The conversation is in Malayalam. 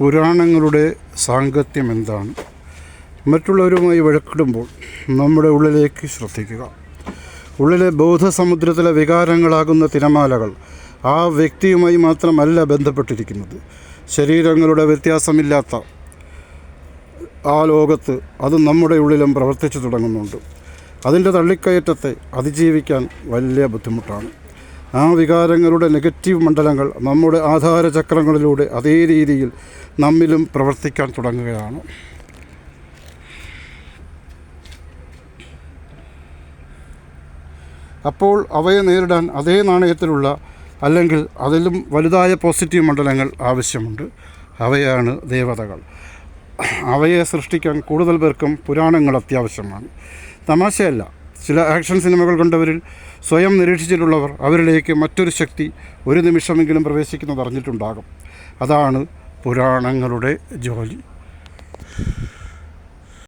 പുരാണങ്ങളുടെ സാങ്കത്യം എന്താണ്? മറ്റുള്ളവരുമായി വഴക്കിടുമ്പോൾ നമ്മുടെ ഉള്ളിലേക്ക് ശ്രദ്ധിക്കുക. ഉള്ളിലെ ബോധസമുദ്രത്തിലെ വികാരങ്ങളാകുന്ന തിരമാലകൾ ആ വ്യക്തിയുമായി മാത്രമല്ല ബന്ധപ്പെട്ടിരിക്കുന്നത്. ശരീരങ്ങളുടെ വ്യത്യാസമില്ലാത്ത ആ ലോകത്ത് അത് നമ്മുടെ ഉള്ളിലും പ്രവർത്തിച്ചു തുടങ്ങുന്നുണ്ട്. അതിന്റെ തള്ളിക്കയറ്റത്തെ അതിജീവിക്കാൻ വലിയ ബുദ്ധിമുട്ടാണ്. ആ വികാരങ്ങളുടെ നെഗറ്റീവ് മണ്ഡലങ്ങൾ നമ്മുടെ ആധാരചക്രങ്ങളിലൂടെ അതേ രീതിയിൽ നമ്മിലും പ്രവർത്തിക്കാൻ തുടങ്ങുകയാണ്. അപ്പോൾ അവയെ നേരിടാൻ അതേ നാണയത്തിലുള്ള അല്ലെങ്കിൽ അതിലും വലുതായ പോസിറ്റീവ് മണ്ഡലങ്ങൾ ആവശ്യമുണ്ട്. അവയാണ് ദേവതകൾ. അവയെ സൃഷ്ടിക്കാൻ കൂടുതൽ പേർക്കും പുരാണങ്ങൾ അത്യാവശ്യമാണ്. തമാശയല്ല. ചില ആക്ഷൻ സിനിമകൾ കണ്ടവരിൽ സ്വയം നിരീക്ഷിച്ചിട്ടുള്ളവർ അവരിലേക്ക് മറ്റൊരു ശക്തി ഒരു നിമിഷമെങ്കിലും പ്രവേശിക്കുന്നത് അറിഞ്ഞിട്ടുണ്ടാകും. അതാണ് പുരാണങ്ങളുടെ ജോലി.